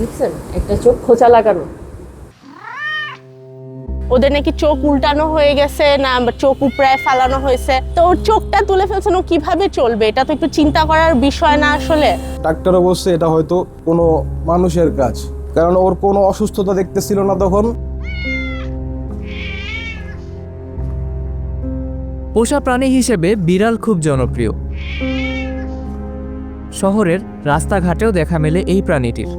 দেখছেন একটা চোখ খোঁচা লাগানো। ওদের নাকি চোখ উল্টানো হয়ে গেছে না চোখ উপড়ায় ফালানো হয়েছে। তো ওর চোখটা তুলে ফেলছেন ও কীভাবে চলবে? এটা তো একটু চিন্তা করার বিষয় না আসলে। ডাক্তারও বলছে এটা হয়তো কোনো মানুষের কাজ। কারণ ওর কোনো অসুস্থতা দেখতেছিল না তখন। পোষা প্রাণী হিসেবে বিড়াল খুব জনপ্রিয়। শহরের রাস্তাঘাটেও দেখা মেলে এই প্রাণীটির।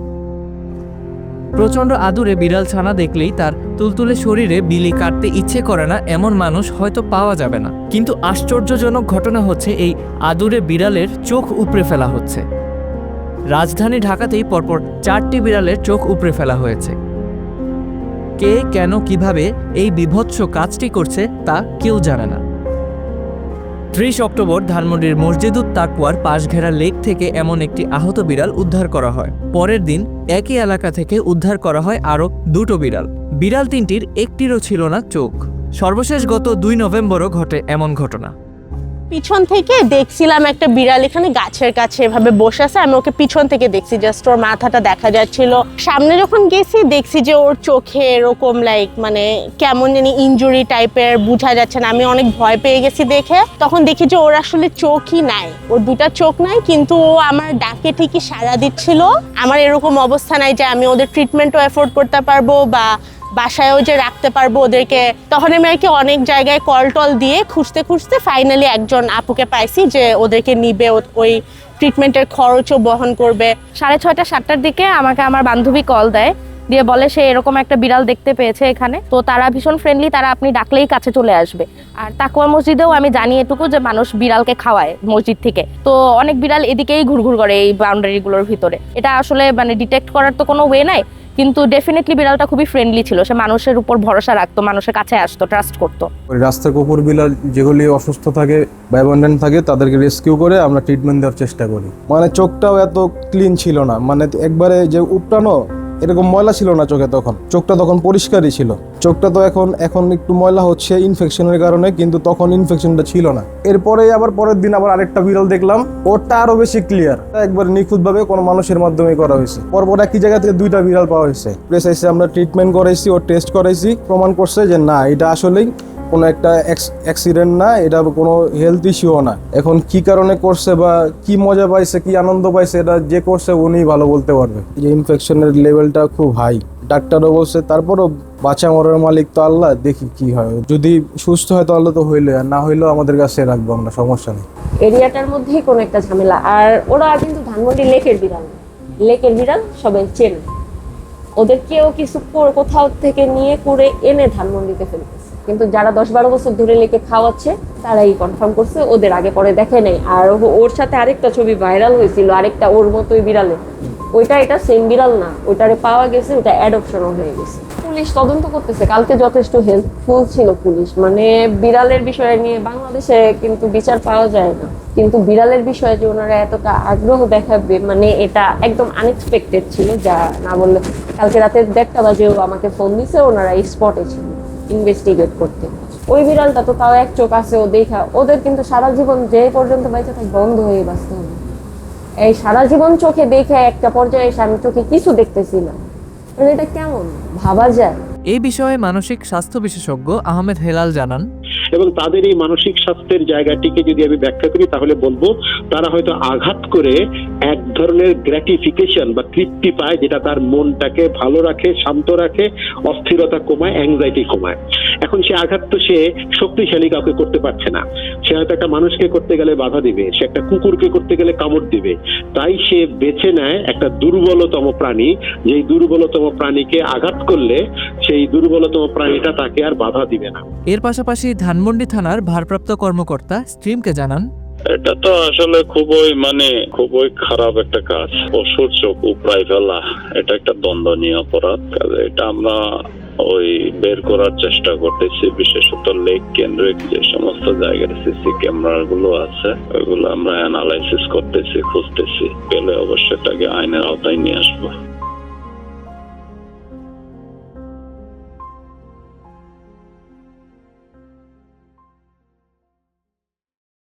প্রচণ্ড আদুরে বিড়াল ছানা দেখলেই তার তুলতুলে শরীরে বিলি কাটতে ইচ্ছে করে না, এমন মানুষ হয়তো পাওয়া যাবে না। কিন্তু আশ্চর্যজনক ঘটনা হচ্ছে, এই আদুরে বিড়ালের চোখ উপড়ে ফেলা হচ্ছে। রাজধানী ঢাকাতেই পরপর চারটি বিড়ালের চোখ উপড়ে ফেলা হয়েছে। কে, কেন, কীভাবে এই বিভৎস কাজটি করছে তা কেউ জানে না। ত্রিশ অক্টোবর ধানমন্ডির মসজিদুত তাকুয়ার পাশ ঘেরা লেক থেকে এমন একটি আহত বিড়াল উদ্ধার করা হয়। পরের দিন একই এলাকা থেকে উদ্ধার করা হয় আরও দুটো বিড়াল। বিড়াল তিনটির একটিরও ছিল না চোখ। সর্বশেষ গত দুই নভেম্বরও ঘটে এমন ঘটনা। পিছন থেকে দেখছিলাম একটা বিড়াল এখানে গাছের কাছে এভাবে বসে আছে। আমি ওকে পিছন থেকে দেখছি জাস্ট ওর মাথাটা দেখা যাচ্ছিল। সামনে যখন গেছি, দেখছি যে ওর চোখে এরকম লাইক মানে কেমন জানি ইনজুরি টাইপের বোঝা যাচ্ছে না। আমি অনেক ভয় পেয়ে গেছি দেখে। তখন দেখি যে ওর আসলে চোখই নাই। ওর দুটা চোখ নাই, কিন্তু ও আমার ডাকে ঠিকই সাড়া দিচ্ছিল। আমার এরকম অবস্থা নাই যে আমি ওদের ট্রিটমেন্টও অ্যাফোর্ড করতে পারব বা বাসায়ও যে রাখতে পারব ওদেরকে, তখন আমি আর কি অনেক জায়গায় কল টল দিয়ে খুঁজতে খুঁজতে ফাইনালি একজন আপুকে পাইছি যে ওদেরকে নিবে ওই ট্রিটমেন্টের খরচও বহন করবে। সাড়ে ছয়টা, সাতটার দিকে আমাকে আমার বান্ধবী কল দেয়, দিয়ে বলে সে এরকম একটা বিড়াল দেখতে পেয়েছে এখানে। তো তারা ভীষণ ফ্রেন্ডলি তারা আপনি ডাকলেই কাছে চলে আসবে। আর তাকুয়া মসজিদেও আমি জানি এটুকু যে মানুষ বিড়ালকে খাওয়ায় মসজিদ থেকে। তো অনেক বিড়াল এদিকেই ঘুরঘুর করে এই বাউন্ডারিগুলোর ভিতরে। এটা আসলে মানে ডিটেক্ট করার তো কোনো ওয়ে নাই। কিন্তু ডেফিনেটলি বিড়ালটা খুবই ফ্রেন্ডলি ছিল। সে মানুষের উপর ভরসা রাখতো, মানুষের কাছে আসতো ট্রাস্ট করতো। রাস্তার কুকুর বিড়াল যেগুলি অসুস্থ থাকে বা থাকে, তাদেরকে রেস্কিউ করে আমরা ট্রিটমেন্ট দেওয়ার চেষ্টা করি। মানে চোখটাও এত ক্লিন ছিল না। মানে একবারে যে উপটানো এরকম ময়লা ছিল না চোখে তখন। চোখটা তখন পরিষ্কারই ছিল। চোখটা তো এখন এখন একটু ময়লা হচ্ছে ইনফেকশনের কারণে, কিন্তু তখন ইনফেকশনটা ছিল না। এরপরে আবার পরের দিন আবার আরেকটা বিড়াল দেখলাম। ওটা আরও বেশি ক্লিয়ার একবার নিখুঁতভাবে কোনো মানুষের মাধ্যমে করা হয়েছে। পরপর একই জায়গা থেকে দুইটা বিড়াল পাওয়া হয়েছে। প্রেসাইসে আমরা ট্রিটমেন্ট করাইছি ও টেস্ট করাইছি। প্রমাণ করছে যে না, এটা আসলেই কোনো একটা অ্যাক্সিডেন্ট না, এটা কোনো হেলথ ইস্যুও না। এখন কি কারণে করছে বা কি মজা পাইছে, কি আনন্দ পাইছে, এটা যে করছে উনি ভালো বলতে পারবে। যে ইনফেকশনের লেভেলটা খুব হাই ডাক্তারও বলছে, তারপরও বাচ্চা মরার মালিক তো আল্লাহ, দেখি কি হয়। যদি সুস্থ হয় তাহলে তো হইলে, আর না হইলেও আমাদের কাছে রাখব আমরা, সমস্যা নেই। এরিয়াটার মধ্যেই কোনো একটা ঝামেলা। আর ওরা কিন্তু ধানমন্ডি লেকের বিড়াল। লেকের বিড়াল সবাই চেনে। ওদের কেউ কিছু কোথাও থেকে নিয়ে করে এনে ধানমন্ডিতে ফেলতেছে কিন্তু যারা দশ বারো বছর ধরে লেকে খাওয়াচ্ছে, তারাই কনফার্ম করছে, ওদের আগে পরে দেখে নাই। আর ওর সাথে আরেকটা ছবি ভাইরাল হয়েছিল, আরেকটা ওর মতোই বিড়ালে। ওইটা এটা সেম বিড়াল না, ওইটারে পাওয়া গেছে ওটা অ্যাডপশনও হয়ে গেছে। পুলিশ তদন্ত করতেছে, কালকে যথেষ্ট হেল্পফুল ছিল পুলিশ। মানে বিড়ালের বিষয় নিয়ে বাংলাদেশে কিন্তু বিচার পাওয়া যায় না। কিন্তু বিড়ালের বিষয়ে যে ওনারা এতটা আগ্রহ দেখাবে মানে এটা একদম আনএক্সপেক্টেড ছিল, যা না বললে কালকে রাতে দেড়টা বাজেও আমাকে ফোন দিছে, ওনারা স্পটে ছিল। ইনভেস্টিগেট করতে। ওই বিড়ালটা তো তাও এক চোখ আছে, ও দেখা ওদের কিন্তু সারা জীবন যে পর্যন্ত বেঁচে থাকে, বন্ধ হয়ে বাঁচতে হবে। এই সারা জীবন চোখে দেখে একটা পর্যায়ে এসে আমি চোখে কিছু দেখতেছি না। মানে এটা কেমন? ভাবা যায়। এই বিষয়ে মানসিক স্বাস্থ্য বিশেষজ্ঞ আহমেদ হেলাল জানান এবং তাদের এই মানসিক স্বাস্থ্যের জায়গাটিকে যদি আমি ব্যাখ্যা করি, তাহলে বলব তারা হয়তো আঘাত করে এক ধরনের গ্র্যাটিফিকেশন বা তৃপ্তি পায়, যেটা তার মনটাকে ভালো রাখে, শান্ত রাখে, অস্থিরতা কমায় অ্যাংজাইটি কমায়। এখন সে আঘাত তো সে শক্তিশালী কাউকে করতে পারছে না। সে হয়তো একটা মানুষকে করতে গেলে বাধা দিবে, সে একটা কুকুরকে করতে গেলে কামড় দিবে। তাই সে বেছে নেয় একটা দুর্বলতম প্রাণী, যেই দুর্বলতম প্রাণীকে আঘাত করলে সেই দুর্বলতম প্রাণীটা তাকে আর বাধা দিবে না। এর পাশাপাশি ধানমন্ডি থানার ভারপ্রাপ্ত কর্মকর্তা স্ট্রিমকে জানান, এটা তো আসলে খুবই মানে খুবই খারাপ একটা কাজ পশুর চোখ উপড়াই ফেলা। এটা একটা দণ্ডনীয় অপরাধ, কাজে এটা আমরা ওই বের করার চেষ্টা করতেছি, বিশেষত লেক কেন্দ্রিক যে সমস্ত জায়গায় সিসি ক্যামেরা গুলো আছে ওইগুলো আমরা অ্যানালাইসিস করতেছি, খুঁজতেছি। পেলে অবশ্যই এটাকে আইনের আওতায় নিয়ে আসব।